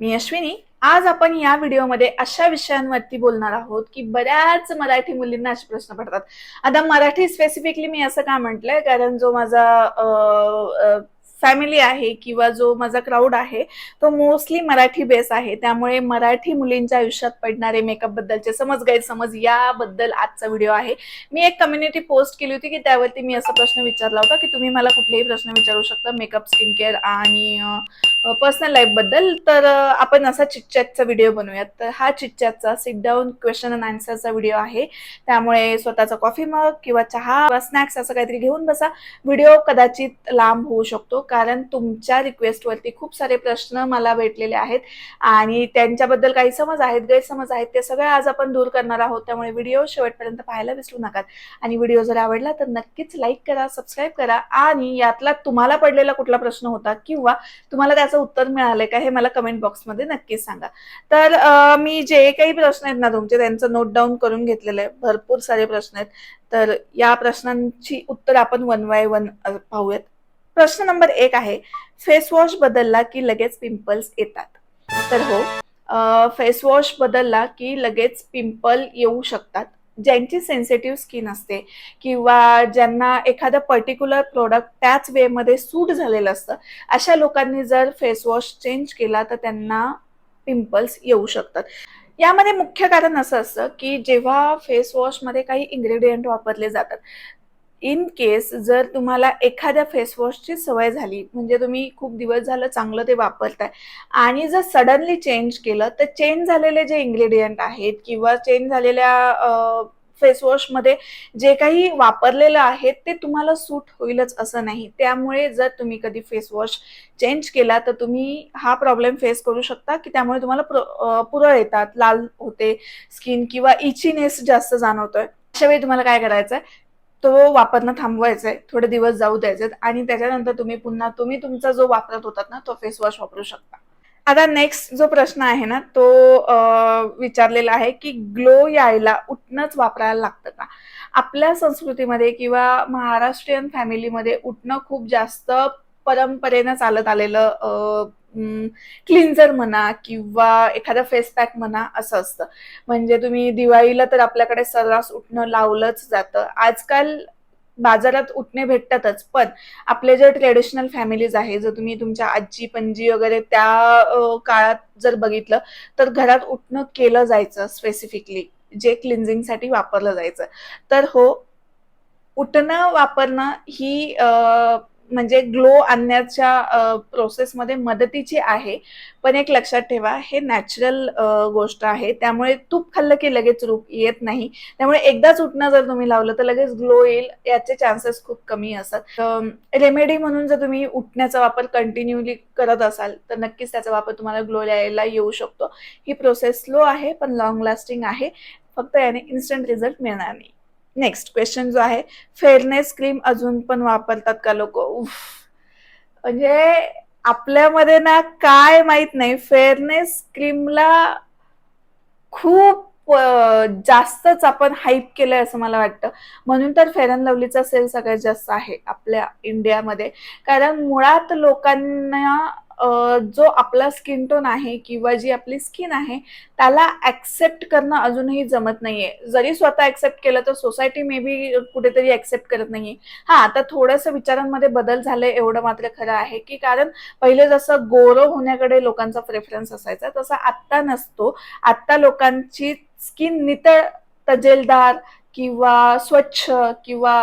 मी अश्विनी. आज आपण या व्हिडिओमध्ये अशा विषयांवरती बोलणार आहोत की बऱ्याच मराठी मुलींना असे प्रश्न पडतात. आता मराठी स्पेसिफिकली मी असं का म्हटलंय? कारण जो माझा फॅमिली आहे किंवा जो माझा क्राऊड आहे तो मोस्टली मराठी बेस आहे. त्यामुळे मराठी मुलींच्या आयुष्यात पडणारे मेकअप बद्दलचे समज गैरसमज याबद्दल आजचा व्हिडिओ आहे. मी एक कम्युनिटी पोस्ट केली होती की त्यावरती मी असा प्रश्न विचारला होता की तुम्ही मला कुठलेही प्रश्न विचारू शकता मेकअप स्किन केअर आणि पर्सनल लाईफबद्दल. तर आपण असा चिटचॅटचा व्हिडिओ बनवूयात. तर हा चिटचॅटचा सिट डाऊन क्वेश्चन अँड आन्सरचा व्हिडिओ आहे. त्यामुळे स्वतःचा कॉफी मग किंवा चहा स्नॅक्स असं काहीतरी घेऊन बसा. व्हिडिओ कदाचित लांब होऊ शकतो. कारण तुमच्या रिक्वेस्टवरती खूप सारे प्रश्न मला भेटलेले आहेत. आणि त्यांच्याबद्दल काही समज आहेत गैरसमज आहेत ते सगळे आज आपण दूर करणार आहोत. त्यामुळे व्हिडिओ शेवटपर्यंत पाहायला विसरू नका. आणि व्हिडिओ जर आवडला तर नक्कीच लाईक करा सबस्क्राईब करा आणि यातला तुम्हाला पडलेला कुठला प्रश्न होता किंवा तुम्हाला त्याचं उत्तर मिळालंय का हे मला कमेंट बॉक्समध्ये नक्कीच सांगा. तर मी जे काही प्रश्न आहेत ना तुमचे त्यांचं नोट डाऊन करून घेतलेलं आहे. भरपूर सारे प्रश्न आहेत. तर या प्रश्नांची उत्तर आपण वन बाय वन पाहूयात. प्रश्न नंबर एक आहे फेसवॉश बदलला की लगेच पिंपल्स येतात? तर हो फेसवॉश बदलला की लगेच पिंपल येऊ शकतात. ज्यांची सेन्सिटिव्ह स्किन असते किंवा ज्यांना एखादं पर्टिक्युलर प्रोडक्ट त्याच वेमध्ये सूट झालेलं असतं अशा लोकांनी जर फेस वॉश चेंज केला तर त्यांना पिंपल्स येऊ शकतात. यामध्ये मुख्य कारण असं असतं की जेव्हा फेसवॉशमध्ये काही इन्ग्रेडियंट वापरले जातात इन केस जर तुम्हाला एखाद्या फेसवॉशची सवय झाली म्हणजे तुम्ही खूप दिवस झालं चांगलं ते वापरताय आणि जर सडनली चेंज केलं तर चेंज झालेले जे इन्ग्रेडियंट आहेत किंवा चेंज झालेल्या फेसवॉशमध्ये जे काही वापरलेलं आहे ते तुम्हाला सूट होईलच असं नाही. त्यामुळे जर तुम्ही कधी फेसवॉश चेंज केला तर तुम्ही हा प्रॉब्लेम फेस करू शकता की त्यामुळे तुम्हाला पुरळ येतात लाल होते स्किन किंवा इचीनेस जास्त जाणवतोय. अशा वेळी तुम्हाला काय करायचं तो वापरणं थांबवायचा आहे थोडे दिवस जाऊ द्यायचे आणि त्याच्यानंतर तुम्ही पुन्हा तुम्ही तुमचा जो वापरत होतात ना तो फेस वॉश वापरू शकता. आता नेक्स्ट जो प्रश्न आहे ना तो विचारलेला आहे की ग्लो यायला उठणंच वापरायला लागतं का? आपल्या संस्कृतीमध्ये किंवा महाराष्ट्रीयन फॅमिलीमध्ये उठणं खूप जास्त परंपरेनं चालत आलेलं क्लिन्झर म्हणा किंवा एखादा फेस पॅक म्हणा असं असतं. म्हणजे तुम्ही दिवाळीला तर आपल्याकडे सर्रास उठणं लावलंच जातं. आजकाल बाजारात उठणे भेटतातच पण आपले जे ट्रेडिशनल फॅमिलीज आहे जर तुम्ही तुमच्या आजी पणजी वगैरे त्या काळात जर बघितलं तर घरात उठणं केलं जायचं स्पेसिफिकली जे क्लिन्झिंगसाठी वापरलं जायचं. तर हो उठणं वापरणं ही म्हणजे ग्लो आणण्याच्या प्रोसेसमध्ये मदतीची आहे. पण एक लक्षात ठेवा हे नॅचरल गोष्ट आहे. त्यामुळे तूप खाल्लं की लगेच रूप येत नाही. त्यामुळे एकदाच उठणं जर तुम्ही लावलं तर लगेच ग्लो येईल. याचे चान्सेस खूप कमी असतात. रेमेडी म्हणून जर तुम्ही उठण्याचा वापर कंटिन्युअली करत असाल तर नक्कीच त्याचा वापर तुम्हाला ग्लो यायला येऊ शकतो. ही प्रोसेस स्लो आहे पण लॉंग लास्टिंग आहे. फक्त याने इन्स्टंट रिझल्ट मिळणार नाही. नेक्स्ट क्वेश्चन जो आहे फेअरनेस क्रीम अजून पण वापरतात का लोक? म्हणजे आपल्यामध्ये ना काय माहीत नाही फेअरनेस क्रीमला खूप जास्तच आपण हाईप केलंय असं मला वाटतं. म्हणून तर फेअर अँड लवलीचा सेल सगळ्यात जास्त आहे आपल्या इंडियामध्ये कारण मुळात लोकांना जो आपला स्किन टोन आहे किंवा जी आपली स्किन आहे त्याला ऍक्सेप्ट करणं अजूनही जमत नाहीये. जरी स्वतः ऍक्सेप्ट केलं तर सोसायटी मे बी कुठेतरी ऍक्सेप्ट करत नाहीये. हा आता थोडंसं विचारांमध्ये बदल झालंय एवढं मात्र खरं आहे की कारण पहिले जसं गोरं होण्याकडे लोकांचा प्रेफरन्स असायचा तसा आत्ता नसतो. आत्ता लोकांची स्किन नितळ तजेलदार किंवा स्वच्छ किंवा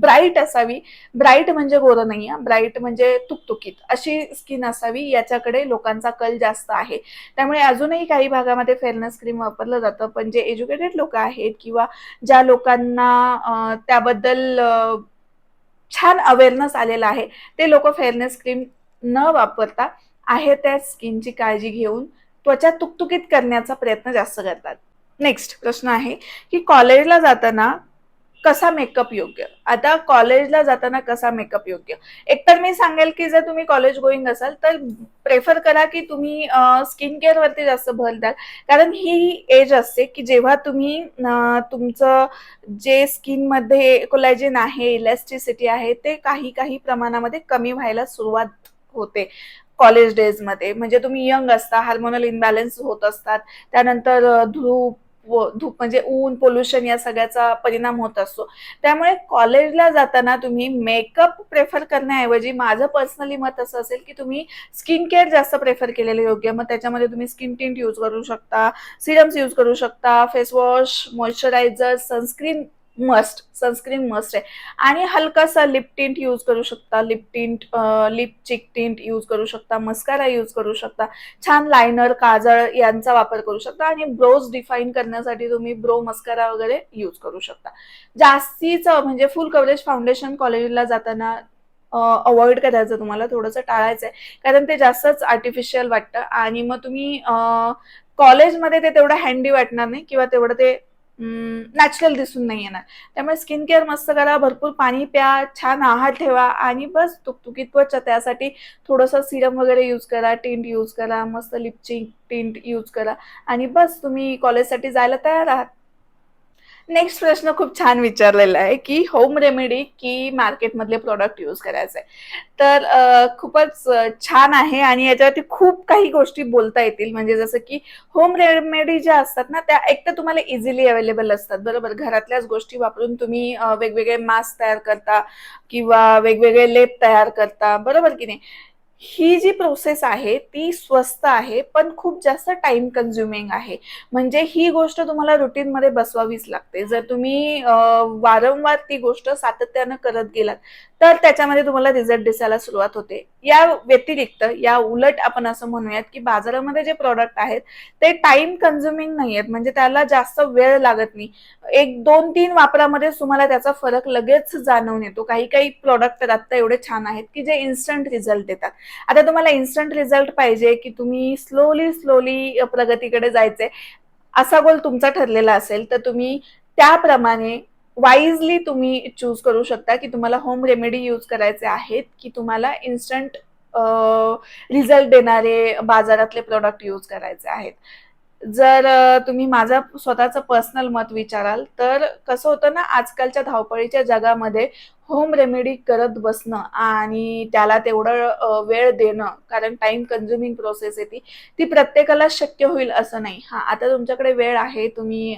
ब्राईट असावी. ब्राईट म्हणजे गोरं नाही ब्राईट म्हणजे तुकतुकीत. अशी स्किन असावी याच्याकडे लोकांचा कल जास्त आहे. त्यामुळे अजूनही काही भागामध्ये फेअरनेस क्रीम वापरलं जातं. पण जे एज्युकेटेड लोक आहेत किंवा ज्या लोकांना त्याबद्दल छान अवेअरनेस आलेला आहे ते लोक फेअरनेस क्रीम न वापरता आहे त्या स्किनची काळजी घेऊन त्वचा तुकतुकीत करण्याचा प्रयत्न जास्त करतात. नेक्स्ट प्रश्न आहे की कॉलेजला जाताना कसा मेकअप योग्य? आता कॉलेजला जाताना कसा मेकअप योग्य? एकतर मी सांगेल की जर तुम्ही कॉलेज गोईंग असाल तर प्रेफर करा की तुम्ही स्किन केअरवरती जास्त भर द्याल. कारण ही एज असते की जेव्हा तुम्ही तुमचं जे स्किनमध्ये कोलॅजिन आहे इलॅस्टिसिटी आहे ते काही काही प्रमाणामध्ये कमी व्हायला सुरुवात होते कॉलेज डेजमध्ये म्हणजे तुम्ही यंग असता हार्मोनल इनबॅलन्स होत असतात. त्यानंतर अ, धूप धूप म्हणजे ऊन पोल्युशन या सगळ्याचा परिणाम होत असतो. त्यामुळे कॉलेजला जाताना तुम्ही मेकअप प्रेफर करण्याऐवजी माझं पर्सनली मत असं असेल की तुम्ही स्किन केअर जास्त प्रेफर केलेलं योग्य. मग त्याच्यामध्ये तुम्ही स्किन टिंट यूज करू शकता सिरम्स यूज करू शकता face wash moisturiser sunscreen must sunscreen must आहे. आणि हलकासा लिप टिंट यूज करू शकता. Lip tint lip cheek tint use करू शकता. मस्कारा यूज करू शकता. छान लायनर काजळ यांचा वापर करू शकता. आणि ब्रोज डिफाईन करण्यासाठी तुम्ही ब्रो मस्कारा वगैरे यूज करू शकता. जास्तीचं म्हणजे फुल कव्हरेज फाउंडेशन कॉलेजला जाताना अवॉइड करायचं तुम्हाला. थोडंसं टाळायचं आहे. कारण ते जास्तच आर्टिफिशियल वाटतं. आणि मग तुम्ही कॉलेजमध्ये ते तेवढं हँडी वाटणार नाही. किंवा तेवढं ते नॅचरल दिसून नाही येणार त्यामुळे स्किन केअर मस्त करा भरपूर पाणी प्या छान आहार ठेवा आणि बस तुकतुकीत त्वचा. त्यासाठी थोडंसं सिरम वगैरे यूज करा टिंट यूज करा मस्त लिपचिंग टिंट यूज करा. आणि बस तुम्ही कॉलेजसाठी जायला तयार आहात. नेक्स्ट प्रश्न खूप छान विचारलेला आहे की होम रेमेडी की मार्केटमधले प्रोडक्ट यूज करायचे. तर खूपच छान आहे आणि याच्यावरती खूप काही गोष्टी बोलता येतील. म्हणजे जसं की होम रेमेडी ज्या असतात ना त्या एक तर तुम्हाला इझिली अवेलेबल असतात. बरोबर? घरातल्याच गोष्टी वापरून तुम्ही वेगवेगळे मास्क तयार करता किंवा वेगवेगळे लेप तयार करता. बरोबर की नाही? ही जी प्रोसेस आहे ती स्वस्त आहे पण खूप जास्त टाइम कन्झ्युमिंग आहे. म्हणजे ही गोष्ट तुम्हाला रुटीनमध्ये बसवावीच लागते. जर तुम्ही वारंवार ती गोष्ट सातत्यानं करत गेलात तर त्याच्यामध्ये तुम्हाला रिझल्ट दिसायला सुरुवात होते. या व्यतिरिक्त या उलट आपण असं म्हणूयात की बाजारामध्ये जे प्रॉडक्ट आहेत ते टाइम कन्झ्युमिंग नाही आहेत म्हणजे त्याला जास्त वेळ लागत नाही. एक दोन तीन वापरामध्ये तुम्हाला त्याचा फरक लगेच जाणवून येतो. काही काही प्रॉडक्ट तर आत्ता एवढे छान आहेत की जे इन्स्टंट रिझल्ट देतात. आता तुम्हाला इन्स्टंट रिझल्ट पाहिजे की तुम्ही स्लोली स्लोली प्रगतीकडे जायचे असा गोल तुमचा ठरलेला असेल तर तुम्ही त्याप्रमाणे वाईजली तुम्ही चूज करू शकता की तुम्हाला होम रेमेडी यूज करायचे आहेत की तुम्हाला इन्स्टंट रिझल्ट देणारे बाजारातले प्रोडक्ट यूज करायचे आहेत. जर तुम्ही माझं स्वतःचं पर्सनल मत विचाराल तर कसं होतं ना आजकालच्या धावपळीच्या जगामध्ये होम रेमेडी करत बसणं आणि त्याला तेवढं वेळ देणं कारण टाइम कन्झ्युमिंग प्रोसेस आहे ती ती प्रत्येकाला शक्य होईल असं नाही. हां आता तुमच्याकडे वेळ आहे तुम्ही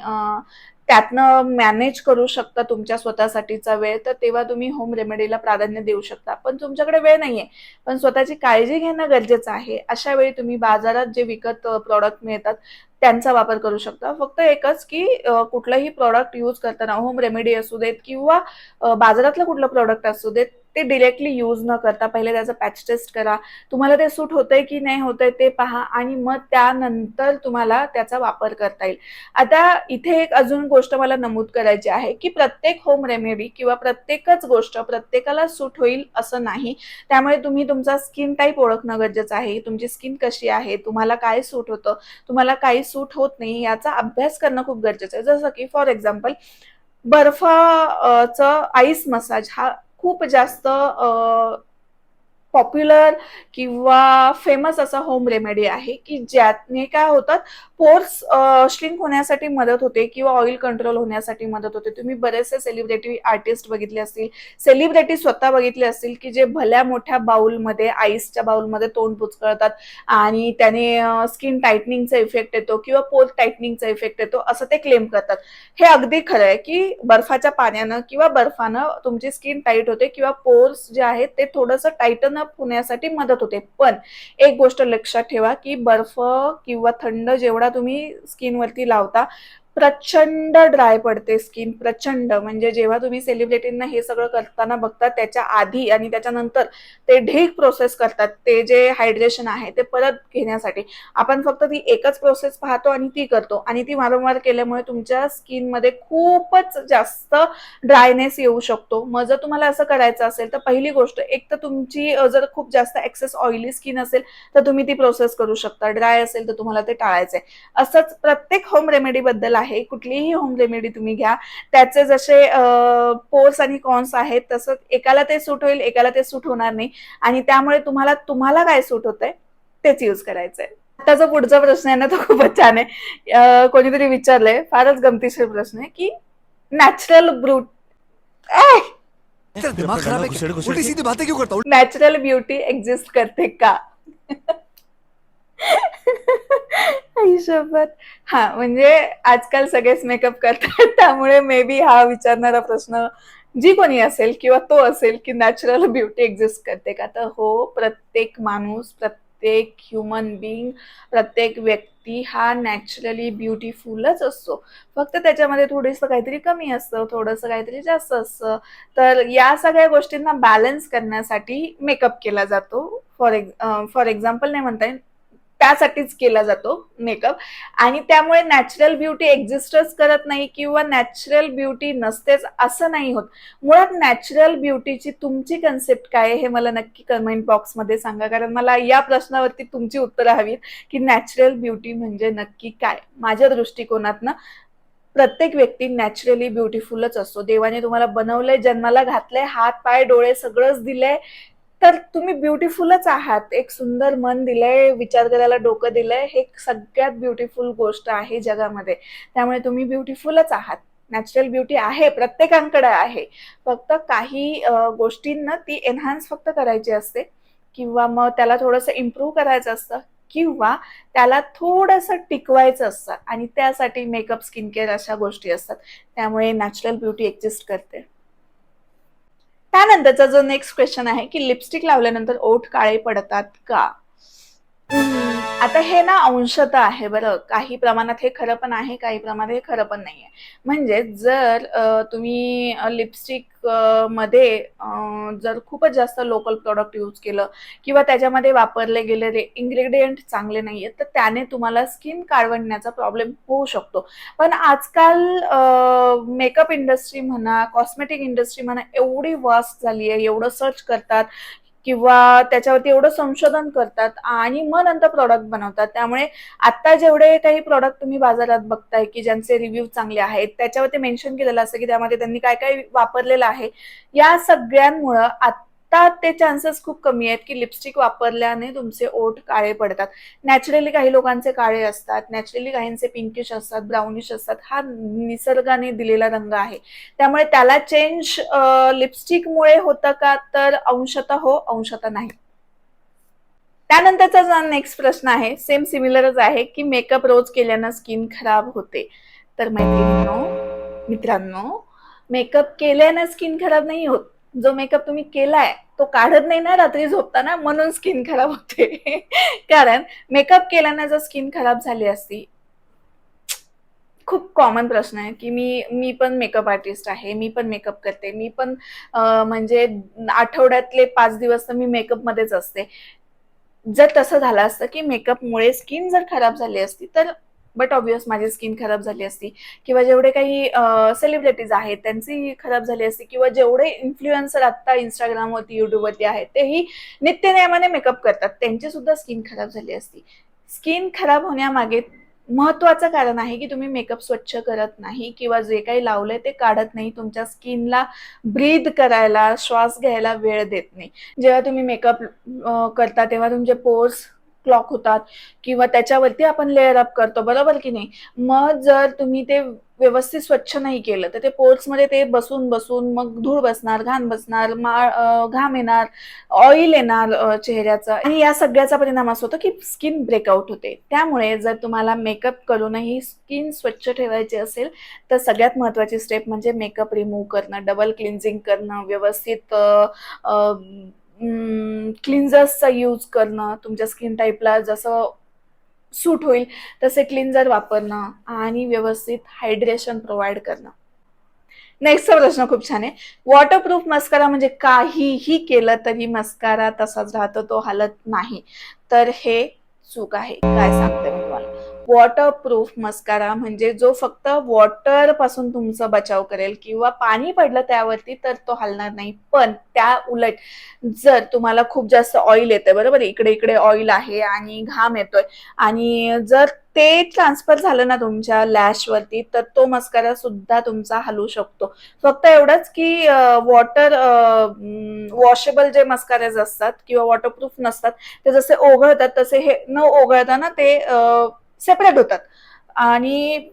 त्यातनं मॅनेज करू शकता तुमच्या स्वतःसाठीचा वेळ तर तेव्हा तुम्ही होम रेमेडीला प्राधान्य देऊ शकता. पण तुमच्याकडे वेळ नाहीये. पण स्वतःची काळजी घेणं गरजेचं आहे. अशा वेळी तुम्ही बाजारात जे विकत प्रॉडक्ट मिळतात त्यांचा वापर करू शकता. फक्त एकच की कुठलंही प्रॉडक्ट यूज करताना होम रेमेडी असू देत किंवा बाजारातलं कुठलं प्रॉडक्ट असू देत ते डिरेक्टली यूज न करता पहिले त्याचं पॅच टेस्ट करा. तुम्हाला ते सूट होतंय की नाही होतंय ते पहा आणि मग त्यानंतर तुम्हाला त्याचा वापर करता येईल. आता इथे एक अजून गोष्ट मला नमूद करायची आहे की प्रत्येक होम रेमेडी किंवा प्रत्येकच गोष्ट प्रत्येकाला सूट होईल असं नाही. त्यामुळे तुम्ही तुमचा स्किन टाईप ओळखणं गरजेचं आहे. तुमची स्किन कशी आहे? तुम्हाला काय सूट होतं? तुम्हाला काही सूट होत नाही याचा अभ्यास करणं खूप गरजेचं आहे. जसं की फॉर एक्झाम्पल बर्फाचं आईस मसाज हा खूप जास्त पॉप्युलर किंवा फेमस असा होम रेमेडी आहे की ज्याने काय होतात पोर्स श्रिंक होण्यासाठी मदत होते किंवा ऑइल कंट्रोल होण्यासाठी मदत होते. तुम्ही बरेचसे सेलिब्रिटी आर्टिस्ट बघितले असतील सेलिब्रिटी स्वतः बघितले असतील की जे भल्या मोठ्या बाउलमध्ये आईसच्या बाउलमध्ये तोंड पुचकळतात आणि त्याने स्किन टायटनिंगचा इफेक्ट येतो किंवा पोर टायटनिंगचा इफेक्ट येतो असं ते क्लेम करतात. हे अगदी खरं आहे की बर्फाच्या पाण्यानं किंवा बर्फानं तुमची स्किन टाईट होते किंवा पोर्स जे आहेत ते थोडंसं टाईटन अप पुण्यासाठी मदत होते. पण एक गोष्ट लक्षात ठेवा की बर्फ किंवा थंड जेवढा तुम्ही स्किनवरती लावता प्रचंड ड्राय पडते स्किन प्रचंड. म्हणजे जेव्हा तुम्ही सेलिब्रिटींना हे सगळं करताना बघता त्याच्या आधी आणि त्याच्यानंतर ते ढीक प्रोसेस करतात. ते जे हायड्रेशन आहे ते परत घेण्यासाठी. आपण फक्त ती एकच प्रोसेस पाहतो आणि ती करतो. आणि ती वारंवार केल्यामुळे तुमच्या स्किनमध्ये खूपच जास्त ड्रायनेस येऊ शकतो. मग जर तुम्हाला असं करायचं असेल तर पहिली गोष्ट एक तर तुमची जर खूप जास्त एक्सेस ऑइली स्किन असेल तर तुम्ही ती प्रोसेस करू शकता. ड्राय असेल तर तुम्हाला ते टाळायचं आहे असंच प्रत्येक होम रेमेडीबद्दल आहे आहे कुठलीही होम रेमेडी तुम्ही घ्या. त्याचे जसे पोर्स आणि कॉन्स आहेत तसं एकाला ते सूट होईल एकाला ते सूट होणार नाही. आणि त्यामुळे तुम्हाला तुम्हाला काय सूट होतंय तेच यूज करायचंय. आता जो पुढचा प्रश्न आहे ना तो खूपच छान आहे. कोणीतरी विचारलंय फारच गमतीशीर प्रश्न आहे की नॅचरल ब्रूट तेरा दिमाग खराब क्या? उल्टी सीधी बातें क्यों करता नॅचरल ब्युटी एक्झिस्ट करते का? आई हा म्हणजे आजकाल सगळेच मेकअप करतात त्यामुळे मे बी हा विचारणारा प्रश्न जी कोणी असेल किंवा तो असेल की नॅचरल ब्युटी एक्झिस्ट करते का? तर हो प्रत्येक माणूस प्रत्येक ह्युमन बिईंग प्रत्येक व्यक्ती हा नॅचरली ब्युटिफुलच असतो. फक्त त्याच्यामध्ये थोडंसं काहीतरी कमी असतं थोडंसं काहीतरी जास्त असतं. तर या सगळ्या गोष्टींना बॅलन्स करण्यासाठी मेकअप केला जातो. फॉर एक्झ फॉर एक्झाम्पल नाही म्हणता येईल त्यासाठीच केला जातो मेकअप आणि त्यामुळे नॅचरल ब्युटी एक्झिस्टच करत नाही किंवा नॅचरल ब्युटी नसतेच असं नाही होत. मुळात नॅचरल ब्युटीची तुमची कन्सेप्ट काय आहे हे मला नक्की कमेंट बॉक्समध्ये सांगा. कारण मला या प्रश्नावरती तुमची उत्तरं हवीत की नॅचरल ब्युटी म्हणजे नक्की काय? माझ्या दृष्टिकोनातनं प्रत्येक व्यक्ती नॅचरली ब्युटिफुलच असतो. देवाने तुम्हाला बनवलंय जन्माला घातलंय हात पाय डोळे सगळंच दिलंय. तर तुम्ही ब्युटिफुलच आहात. एक सुंदर मन दिलंय विचार करायला डोकं दिलंय. हे सगळ्यात ब्युटिफुल गोष्ट आहे जगामध्ये. त्यामुळे तुम्ही ब्युटिफुलच आहात. नॅचरल ब्युटी आहे प्रत्येकांकडे आहे. फक्त काही गोष्टींना ती एनहान्स फक्त करायची असते. किंवा मग त्याला थोडंसं इम्प्रूव्ह करायचं असतं. किंवा त्याला थोडंसं टिकवायचं असतं. आणि त्यासाठी मेकअप स्किन केअर अशा गोष्टी असतात. त्यामुळे नॅचरल ब्युटी एक्झिस्ट करते. त्यानंतरचा जो नेक्स्ट क्वेश्चन आहे की लिपस्टिक लावल्यानंतर ओठ काळे पडतात का? आता हे ना अंशत आहे बरं. काही प्रमाणात हे खरं पण आहे काही प्रमाणात हे खरं पण नाही आहे म्हणजे जर तुम्ही लिपस्टिकमध्ये जर खूपच जास्त लोकल प्रॉडक्ट यूज केलं किंवा त्याच्यामध्ये वापरले गेलेले इन्ग्रेडियंट चांगले नाही आहेत तर त्याने तुम्हाला स्किन काळवण्याचा प्रॉब्लेम होऊ शकतो. पण आजकाल मेकअप इंडस्ट्री म्हणा कॉस्मेटिक इंडस्ट्री म्हणा एवढी वास्ट झाली आहे एवढं सर्च करतात. किंवा त्याच्यावरती एवढं संशोधन करतात आणि मग नंतर प्रॉडक्ट बनवतात. त्यामुळे आता जेवढे काही प्रॉडक्ट तुम्ही बाजारात बघताय की ज्यांचे रिव्ह्यू चांगले आहेत त्याच्यावरती मेन्शन केलेलं असतं की त्यामध्ये त्यांनी काय काय वापरलेलं आहे या सगळ्यांमुळं आता ते चान्सेस खूप कमी आहेत की लिपस्टिक वापरल्याने तुमचे ओठ काळे पडतात. नॅचरली काही लोकांचे काळे असतात नॅचरली काहींचे पिंकिश असतात ब्राउनिश असतात हा निसर्गाने दिलेला रंग आहे. त्यामुळे त्याला चेंज लिपस्टिकमुळे होतं का तर अंशतः हो अंशतः नाही. त्यानंतरचा नेक्स्ट प्रश्न आहे सेम सिमिलरच आहे की मेकअप रोज केल्यानं स्किन खराब होते. तर मैत्रिणींनो मित्रांनो मेकअप केल्यानं स्किन खराब नाही होत. जो मेकअप तुम्ही केलाय तो काढत नाही ना रात्री झोपताना म्हणून स्किन खराब होते. कारण मेकअप केल्यानं जर स्किन खराब झाली असती खूप कॉमन प्रश्न आहे की मी मी पण मेकअप आर्टिस्ट आहे मी पण मेकअप करते मी पण म्हणजे आठवड्यातले पाच दिवस तर मी मेकअपमध्येच असते. जर तसं झालं असतं की मेकअपमुळे स्किन जर खराब झाली असती तर बट ऑब्विस माझी स्किन खराब झाली असती. किंवा जेवढे काही सेलिब्रिटीज आहेत त्यांची खराब झाली असती. किंवा जेवढे इन्फ्लुएन्सर आता इंस्टाग्रामवरती युट्यूबवरती आहेत तेही नित्यनियमाने मेकअप करतात. त्यांची सुद्धा स्किन खराब झाली असती. स्किन खराब होण्यामागे महत्वाचं कारण आहे की तुम्ही मेकअप स्वच्छ करत नाही किंवा जे काही लावलंय ते काढत नाही. तुमच्या स्किनला ब्रीद करायला श्वास घ्यायला वेळ देत नाही. जेव्हा तुम्ही मेकअप करता तेव्हा तुमचे पोर्स क्लॉक होतात किंवा त्याच्यावरती आपण लेअर अप करतो बरोबर की नाही? मग जर तुम्ही ते व्यवस्थित स्वच्छ नाही केलं तर ते पोर्ट्समध्ये ते बसून बसून मग धूळ बसणार घाण बसणार माळ घाम येणार ऑइल येणार चेहऱ्याचं. आणि या सगळ्याचा परिणाम असं होतो की स्किन ब्रेकआउट होते. त्यामुळे जर तुम्हाला मेकअप करूनही स्किन स्वच्छ ठेवायची असेल तर सगळ्यात महत्वाची स्टेप म्हणजे मेकअप रिमूव्ह करणं डबल क्लिन्झिंग करणं व्यवस्थित क्लिन्झर्सचा यूज करणं तुमच्या स्किन टाईपला जसं सूट होईल तसे क्लिन्झर वापरणं आणि व्यवस्थित हायड्रेशन प्रोव्हाइड करणं. नेक्स्टचा प्रश्न खूप छान आहे. वॉटरप्रूफ मस्कारा म्हणजे काहीही केलं तरी मस्कारा तसाच राहतो तो हालत नाही. तर हे चूक आहे. काय सांगते मी तुम्हाला? वॉटरप्रूफ मस्कारा म्हणजे जो फक्त वॉटरपासून तुमचा बचाव करेल किंवा पाणी पडलं त्यावरती तर तो हलणार नाही. पण त्या उलट जर तुम्हाला खूप जास्त ऑइल येतंय बरोबर इकडे इकडे ऑइल आहे आणि घाम येतोय. आणि जर ते ट्रान्सफर झालं ना तुमच्या लॅशवरती तर तो मस्कारा सुद्धा तुमचा हलू शकतो. फक्त एवढंच की वॉटर वॉशेबल जे मस्कारेज असतात किंवा वॉटरप्रूफ नसतात ते जसे ओघळतात तसे हे न ओघळताना ते सेपरेट होतात. आणि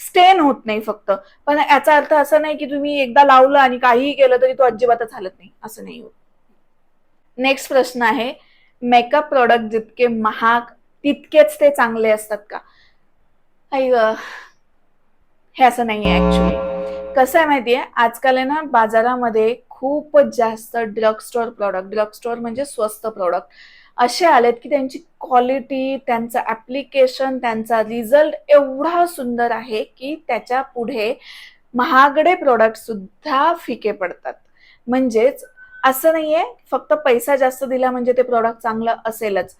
स्टेन होत नाही फक्त. पण याचा अर्थ असा नाही की तुम्ही एकदा लावलं आणि काहीही केलं तरी तो अजिबातच हालत नाही. असं नाही होत. नेक्स्ट प्रश्न आहे मेकअप प्रोडक्ट जितके महाग तितकेच ते चांगले असतात का? हे असं नाही आहे ऍक्च्युली कसं आहे माहितीये आजकाल आहे ना बाजारामध्ये खूपच जास्त drug store product drug store म्हणजे स्वस्त प्रॉडक्ट असे आलेत की त्यांची क्वालिटी त्यांचं ऍप्लिकेशन त्यांचा रिझल्ट एवढा सुंदर आहे की त्याच्या पुढे महागडे प्रॉडक्टसुद्धा फिके पडतात. म्हणजेच असं नाहीये फक्त पैसा जास्त दिला म्हणजे ते प्रॉडक्ट चांगलं असेलच.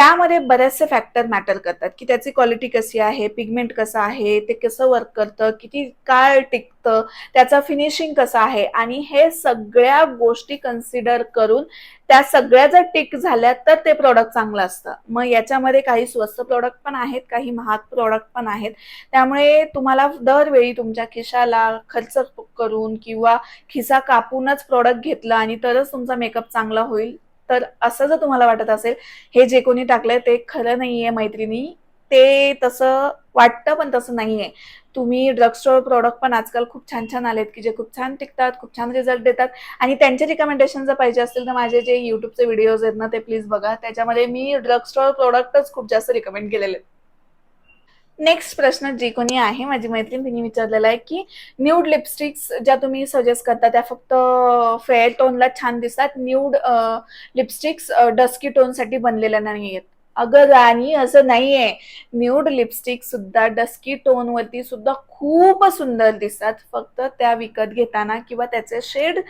त्यामध्ये बरेचसे फॅक्टर मॅटर करतात की त्याची क्वालिटी कशी आहे पिगमेंट कसं आहे ते कसं वर्क करतं किती काळ टिकतं त्याचं फिनिशिंग कसं आहे आणि हे सगळ्या गोष्टी कन्सिडर करून त्या सगळ्या जर टिक झाल्या तर ते प्रॉडक्ट चांगलं असतं. मग याच्यामध्ये काही स्वस्त प्रॉडक्ट पण आहेत काही महाग प्रॉडक्ट पण आहेत. त्यामुळे तुम्हाला दरवेळी तुमच्या खिशाला खर्च करून किंवा खिसा कापूनच प्रॉडक्ट घेतलं आणि तरच तुमचा मेकअप चांगला होईल. तर असं जर तुम्हाला वाटत असेल हे जे कोणी टाकलंय ते खरं नाहीये मैत्रिणी ते तसं वाटतं पण तसं नाहीये. तुम्ही ड्रग स्टोअर प्रोडक्ट पण आजकाल खूप छान छान आलेत की जे खूप छान टिकतात खूप छान रिझल्ट देतात. आणि त्यांचे रिकमेंडेशन जर पाहिजे असतील तर माझे जे युट्यूबचे व्हिडिओज आहेत ना ते प्लीज बघा. त्याच्यामध्ये मी ड्रग स्टोअर प्रोडक्टच खूप जास्त रिकमेंड केलेले आहेत. नेक्स्ट प्रश्न जी कोणी आहे माझी मैत्रीण तिने विचारलेला आहे की न्यूड लिपस्टिक्स ज्या तुम्ही सजेस्ट करता त्या फक्त फेअर टोनला छान दिसतात. न्यूड लिपस्टिक्स डस्की टोनसाठी बनलेल्या नाही आहेत. अगं राणी असं नाहीये. न्यूड लिपस्टिक सुद्धा डस्की टोन वरती सुद्धा खूप सुंदर दिसतात. फक्त त्या विकत घेताना किंवा त्याचे शेड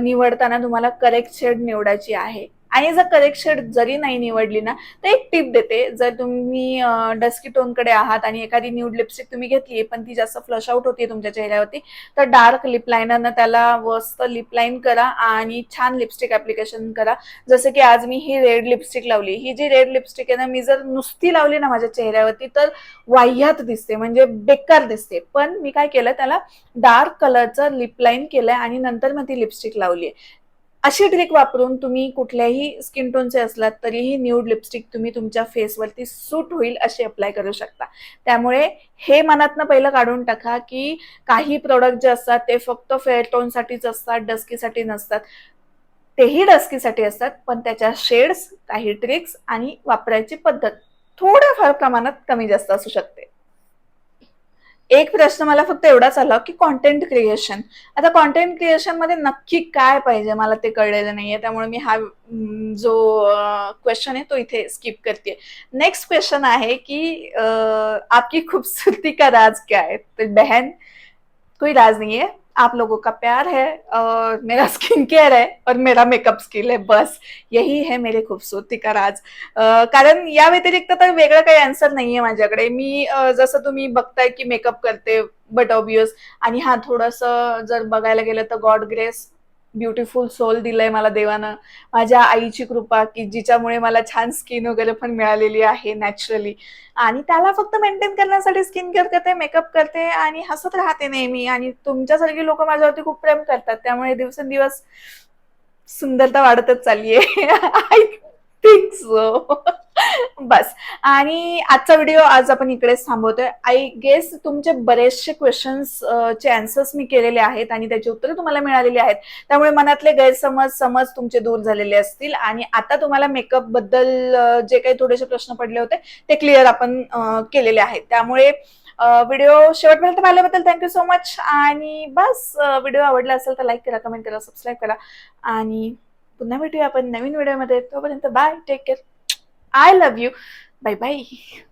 निवडताना तुम्हाला करेक्ट शेड निवडायची आहे. आणि जर करेक्ट शेड जरी नाही निवडली ना तर एक टिप देते. जर तुम्ही डस्की टोनकडे आहात आणि एखादी न्यूड लिपस्टिक तुम्ही घेतली पण ती जास्त फ्लश आउट होती तुमच्या चेहऱ्यावरती तर डार्क लिप लायनरनं त्याला मस्त लिप लाईन करा आणि छान लिपस्टिक ऍप्लिकेशन करा. जसं की आज मी ही रेड लिपस्टिक लावली. ही जी रेड लिपस्टिक आहे ना मी जर नुसती लावली ना माझ्या चेहऱ्यावरती तर वाह्यात दिसते म्हणजे बेकार दिसते. पण मी काय केलं त्याला डार्क कलरचं लिप लाईन केलंय आणि नंतर मग ती लिपस्टिक लावली अशी ट्रिक वापरून तुम्ही कुठल्याही स्किन टोनचे असलात तरीही न्यूड लिपस्टिक तुम्ही तुमच्या फेसवरती सूट होईल अशी अप्लाय करू शकता. त्यामुळे हे मनातनं पहिलं काढून टाका की काही प्रोडक्ट जे असतात ते फक्त फेअर टोनसाठीच असतात डस्कीसाठी नसतात. तेही डस्कीसाठी असतात पण त्याच्या शेड्स काही ट्रिक्स आणि वापरायची पद्धत थोड्याफार प्रमाणात कमी जास्त असू शकते. एक प्रश्न मला फक्त एवढाच आला की कॉन्टेंट क्रिएशन आता कॉन्टेंट क्रिएशनमध्ये नक्की काय पाहिजे मला ते कळलेलं नाहीये. त्यामुळे मी हा जो क्वेश्चन आहे तो इथे स्किप करते नेक्स्ट क्वेश्चन आहे की आपकी खूबसूरती का राज क्या है? तो बहन कोई राज नहीं है आप लोगों का प्यार है और मेरा स्किन केअर है और मेरा मेकअप स्किल है बस यही है मेरे खूबसूरती का राज। कारण या व्यतिरिक्त तर वेगळं काही आन्सर नाहीये माझ्याकडे. मी जसं तुम्ही बघताय की मेकअप करते बट ऑबियस आणि हा थोडस जर बघायला गेलं तर गॉड ग्रेस ब्युटिफुल सोल दिलंय मला देवानं. माझ्या आईची कृपा की जिच्यामुळे मला छान स्किन वगैरे पण मिळालेली आहे नॅचरली आणि त्याला फक्त मेंटेन करण्यासाठी स्किन केअर करते मेकअप करते आणि हसत राहते नेहमी. आणि तुमच्यासारखी लोक माझ्यावरती खूप प्रेम करतात. त्यामुळे दिवसेंदिवस सुंदरता वाढतच चालली आहे आय थिंक सो बस. आणि आजचा व्हिडिओ आज आपण इकडेच थांबवतोय. आय गेस तुमचे बरेचसे क्वेश्चन्स चे आन्सर्स मी केलेले आहेत आणि त्याची उत्तरे तुम्हाला मिळालेली आहेत. त्यामुळे मनातले गैरसमज समज तुमचे दूर झालेले असतील आणि आता तुम्हाला मेकअपबद्दल जे काही थोडेसे प्रश्न पडले होते ते क्लिअर आपण केलेले आहेत. त्यामुळे व्हिडिओ शेवटपर्यंत पाहिल्याबद्दल थँक्यू सो मच आणि बस व्हिडिओ आवडला असेल तर लाईक करा कमेंट करा सबस्क्राईब करा. आणि पुन्हा भेटूया आपण नवीन व्हिडिओमध्ये तोपर्यंत bye take care I love you. Bye bye.